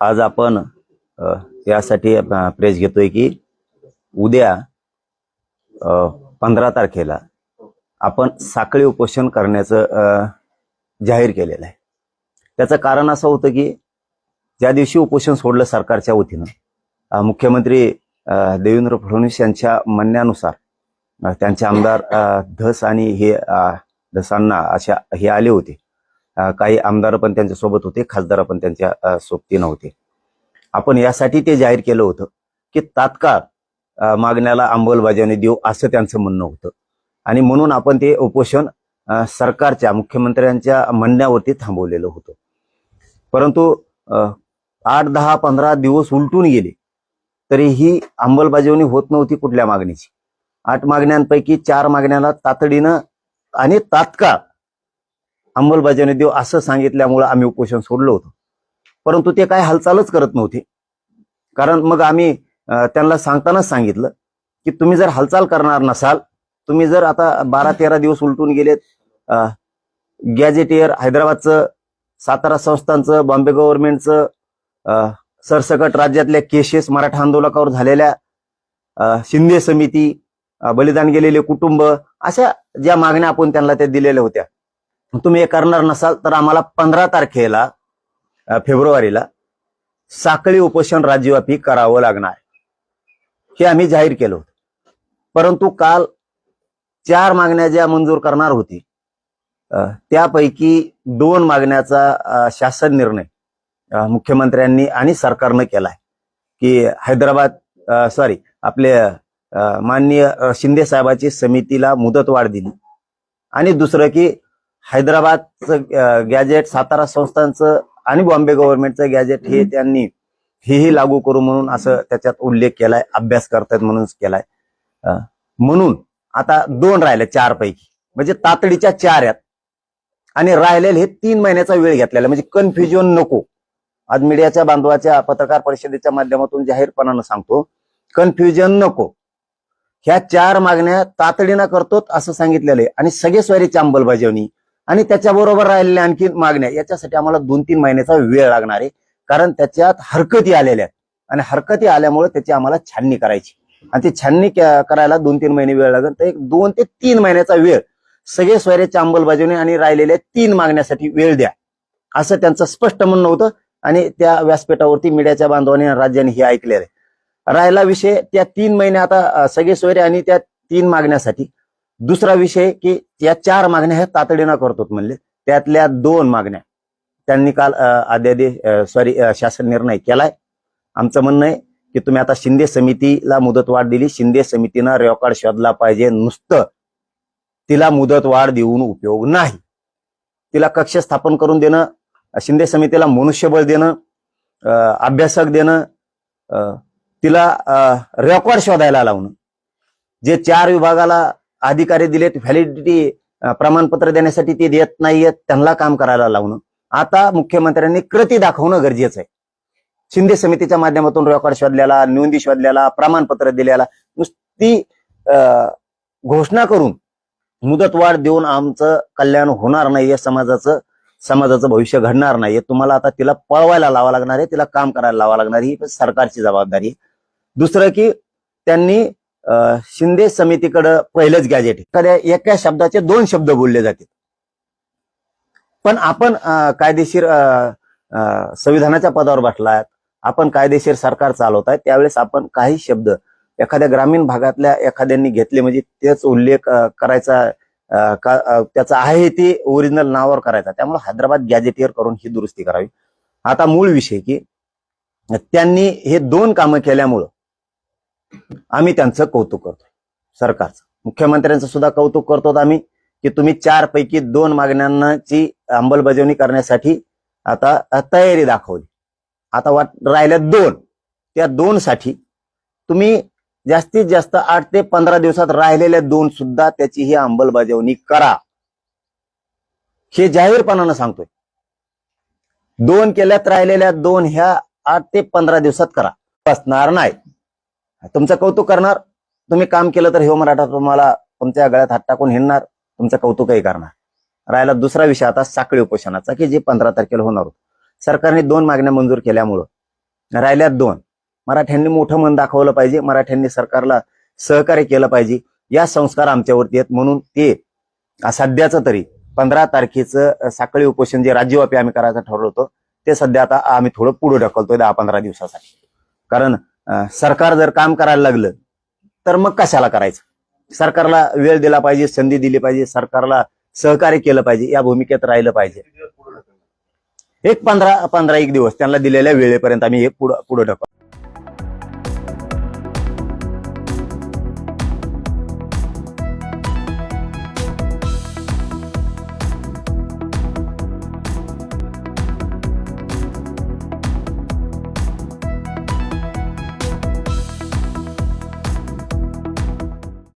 आज आपण यासाठी प्रेस घेतोय की उद्या पंधरा तारखेला आपण साखळी उपोषण करण्याचं जाहीर केलेलं आहे. त्याचं कारण असं होतं की ज्या दिवशी उपोषण सोडलं सरकारच्या वतीनं मुख्यमंत्री देवेंद्र फडणवीस यांच्या म्हणण्यानुसार त्यांचे आमदार धस आणि हे धसांना अशा हे आले होते. काही आमदार पण त्यांच्यासोबत होते खासदार पण त्यांच्या सोबती सोबतीनं होते. आपण यासाठी ते जाहीर केलं होतं की तात्काळ मागण्याला अंमलबजावणी देऊ असं त्यांचं म्हणणं होतं. आणि म्हणून आपण ते उपोषण सरकारच्या मुख्यमंत्र्यांच्या म्हणण्यावरती थांबवलेलं होतं. परंतु आठ दहा पंधरा दिवस उलटून गेले तरी ही अंमलबजावणी होत नव्हती कुठल्या मागणीची. आठ मागण्यांपैकी चार मागण्याला तातडीनं आणि तात्काळ अंमलबजावणी देऊ असं सांगितल्यामुळं आम्ही उपोषण सोडलं होतं. परंतु ते काय हालचालच करत नव्हते. कारण मग आम्ही त्यांना सांगतानाच सांगितलं की तुम्ही जर हालचाल करणार नसाल तुम्ही जर आता बारा तेरा दिवस उलटून गेलेत गॅजेटियर हैदराबादचं सातारा संस्थांचं बॉम्बे गव्हर्नमेंटचं सरसकट राज्यातल्या केसेस मराठा आंदोलकावर झालेल्या शिंदे समिती बलिदान गेलेले कुटुंब अशा ज्या मागण्या आपण त्यांना त्या दिलेल्या होत्या. तुम्ही हे करणार नसाल तर आम्हाला पंधरा तारखेला फेब्रुवारीला साखळी उपोषण राज्यव्यापी करावं लागणार. हे आम्ही जाहीर केलं होतं. परंतु काल चार मागण्या ज्या मंजूर करणार होती त्यापैकी दोन मागण्याचा शासन निर्णय मुख्यमंत्र्यांनी आणि सरकारनं केलाय की हैदराबाद सॉरी आपले माननीय शिंदे साहेबाची समितीला मुदतवाढ दिली. आणि दुसरं की हैदराबादचं गॅजेट सातारा संस्थांचं आणि बॉम्बे गव्हर्नमेंटचं गॅजेट हे त्यांनी हेही लागू करू म्हणून असं त्याच्यात उल्लेख केलाय अभ्यास करतायत म्हणून केलाय. म्हणून आता दोन राहिले चार पैकी म्हणजे तातडीच्या चार आहेत. आणि राहिलेले हे तीन महिन्याचा वेळ घेतलेला. म्हणजे कन्फ्युजन नको. आज मीडियाच्या बांधवाच्या पत्रकार परिषदेच्या माध्यमातून जाहीरपणानं सांगतो कन्फ्युजन नको. ह्या चार मागण्या तातडीनं करतोत असं सांगितलेलं आहे. आणि सगळे स्वारीची अंमलबजावणी आणि त्याच्याबरोबर राहिलेल्या आणखी मागण्या याच्यासाठी आम्हाला दोन तीन महिन्याचा वेळ लागणार आहे. कारण त्याच्यात हरकती आलेल्या आहेत. आणि हरकती आल्यामुळे त्याची आम्हाला छाननी करायची. आणि ती छाननी करायला दोन तीन महिने वेळ लागेल. तर एक दोन ते तीन महिन्याचा वेळ सगळे स्वैर्याच्या अंमलबजावणी आणि राहिलेल्या तीन मागण्यासाठी वेळ द्या. असं त्यांचं स्पष्ट म्हणणं होतं. आणि त्या व्यासपीठावरती मीडियाच्या बांधवांनी राज्याने हे ऐकलेलं आहे. राहिला विषय त्या तीन महिने आता सगळे सोयरे आणि त्या तीन मागण्यासाठी दुसरा विषय की या चार मागण्या ह्या तातडीनं करतो म्हणले. त्यातल्या दोन मागण्या त्यांनी काल अध्यादेश सॉरी शासन निर्णय केलाय. आमचं म्हणणं आहे की तुम्ही आता शिंदे समितीला मुदतवाढ दिली. शिंदे समितीनं रेकॉर्ड शोधला पाहिजे. नुसतं तिला मुदतवाढ देऊन उपयोग नाही. तिला कक्ष स्थापन करून देणं शिंदे समितीला मनुष्यबळ देणं अभ्यासक देणं अं, तिला रेकॉर्ड शोधायला लावणं. जे चार विभागाला अधिकारी दिलेत व्हॅलिडिटी प्रमाणपत्र देण्यासाठी ते देत नाहीयेत त्यांना काम करायला लावणं. आता मुख्यमंत्र्यांनी कृती दाखवणं गरजेचं आहे. शिंदे समितीच्या माध्यमातून रेकॉर्ड शोधलेला नोंदी शोधलेला प्रमाणपत्र दिलेला नुसती घोषणा करून मुदतवाढ देऊन आमचं कल्याण होणार नाहीये समाजाचं समाजाचं भविष्य घडणार नाहीये. तुम्हाला आता तिला पळवायला लावा लागणार आहे तिला काम करायला लावा लागणार आहे, ही सरकारची जबाबदारी दुसरं की त्यांनी शिंदे समितीकडं पहिलंच गॅजेट एखाद्या एका शब्दाचे दोन शब्द बोलले जातील. पण आपण कायदेशीर संविधानाच्या पदावर बसलात आपण कायदेशीर सरकार चालवत आहे त्यावेळेस आपण काही शब्द एखाद्या ग्रामीण भागातल्या एखाद्यांनी घेतले म्हणजे तेच उल्लेख करायचा त्याचा का- आहे ते ओरिजिनल नावावर करायचा. त्यामुळे हैदराबाद गॅजेटियर करून ही दुरुस्ती करावी. आता मूळ विषय की त्यांनी हे दोन कामं केल्यामुळं आम्ही त्यांचं कौतुक करतो सरकारचं. मुख्यमंत्र्यांचं सुद्धा कौतुक करतो आम्ही की तुम्ही चार पैकी दोन मागण्यांची अंमलबजावणी करण्यासाठी आता तयारी दाखवली. आता वाट राहिल्या दोन. त्या दोन साठी तुम्ही जास्तीत जास्त आठ ते पंधरा दिवसात राहिलेल्या दोन सुद्धा त्याची ही अंमलबजावणी करा. हे जाहीरपणानं सांगतोय. दोन केल्यात राहिलेल्या दोन ह्या आठ ते पंधरा दिवसात करा. बसणार नाही. तुमचं कौतुक करणार. तुम्ही काम केलं तर हे मराठा तुम्हाला तुमच्या गळ्यात हात टाकून हिंडणार. तुमचं कौतुकही करणार. राहिला दुसरा विषय आता साखळी उपोषणाचा की जे पंधरा तारखेला होणार होतं. सरकारने दोन मागण्या मंजूर केल्यामुळं राहिल्यात दोन. मराठ्यांनी मोठं मन दाखवलं पाहिजे. मराठ्यांनी सरकारला सहकार्य केलं पाहिजे. या संस्कार आमच्यावरती आहेत म्हणून ते सध्याचं तरी पंधरा तारखेचं साखळी उपोषण जे राज्यव्यापी आम्ही करायचं ठरवलं होतं ते सध्या आता आम्ही थोडं पुढे ढकलतोय दहा पंधरा दिवसासाठी. कारण सरकार जर काम करायला लागलं तर मग कशाला करायचं? सरकारला वेळ दिला पाहिजे संधी दिली पाहिजे सरकारला सहकार्य केलं पाहिजे या भूमिकेत राहिलं पाहिजे. एक पंधरा पंधरा एक दिवस त्यांना दिलेल्या वेळेपर्यंत आम्ही हे पुढं पुढे ढकल.